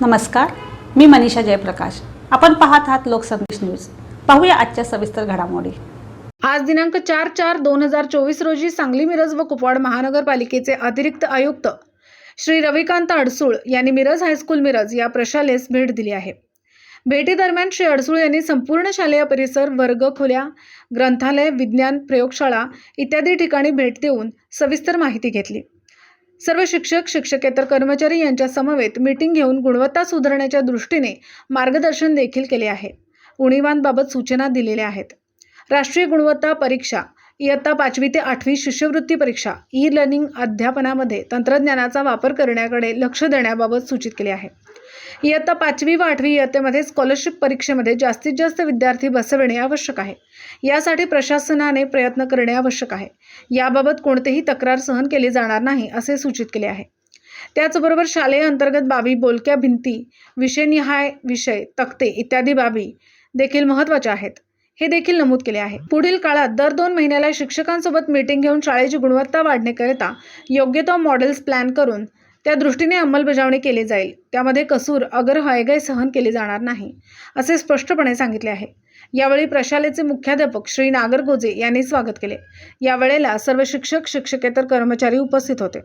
नमस्कार मी मनीषा जयप्रकाश. आपण पाहत आहात लोकसंदेश न्यूज. पाहूया आजच्या सविस्तर घडामोडी. आज दिनांक चार चार दोन हजार चोवीस रोजी सांगली मिरज व कुपवाड महानगरपालिकेचे अतिरिक्त आयुक्त श्री रविकांत अडसूळ यांनी मिरज हायस्कूल मिरज या प्रशालेस भेट दिली आहे. भेटीदरम्यान श्री अडसूळ यांनी संपूर्ण शालेय परिसर वर्ग खोल्या ग्रंथालय विज्ञान प्रयोगशाळा इत्यादी ठिकाणी भेट देऊन सविस्तर माहिती घेतली. सर्व शिक्षक शिक्षकेतर कर्मचारी यांच्या समवेत मीटिंग घेऊन गुणवत्ता सुधारण्याच्या दृष्टीने मार्गदर्शन देखील केले आहे. उणीवांबाबत सूचना दिलेल्या आहेत. राष्ट्रीय गुणवत्ता परीक्षा इयत्ता पाचवी ते आठवी शिष्यवृत्ती परीक्षा ई लर्निंग अध्यापनामध्ये तंत्रज्ञानाचा वापर करण्याकडे लक्ष देण्याबाबत सूचित केले आहे. इयत्ता पाचवी व आठवी इयत्तेमध्ये स्कॉलरशिप परीक्षेमध्ये जास्तीत जास्त विद्यार्थी बसविणे आवश्यक आहे. यासाठी प्रशासनाने प्रयत्न करणे आवश्यक आहे. याबाबत कोणतेही तक्रार सहन केली जाणार नाही असे सूचित केले आहे. त्याचबरोबर शालेय अंतर्गत बाबी बोलक्या भिंती विषयनिहाय विषय तक्ते इत्यादी बाबी देखील महत्त्वाच्या आहेत. हे देखील नमूद केले आहे. पुढील काळात दर दोन महिन्याला शिक्षकांसोबत मीटिंग घेऊन शाळेची गुणवत्ता वाढण्याकरिता योग्य तो मॉडेल्स प्लॅन करून त्या दृष्टीने अंमलबजावणी केली जाईल. त्यामध्ये कसूर अगर हयगय सहन केली जाणार नाही असे स्पष्टपणे सांगितले आहे. यावेळी प्रशालेचे मुख्याध्यापक श्री नागरगोजे यांनी स्वागत केले. यावेळेला सर्व शिक्षक शिक्षकेतर कर्मचारी उपस्थित होते.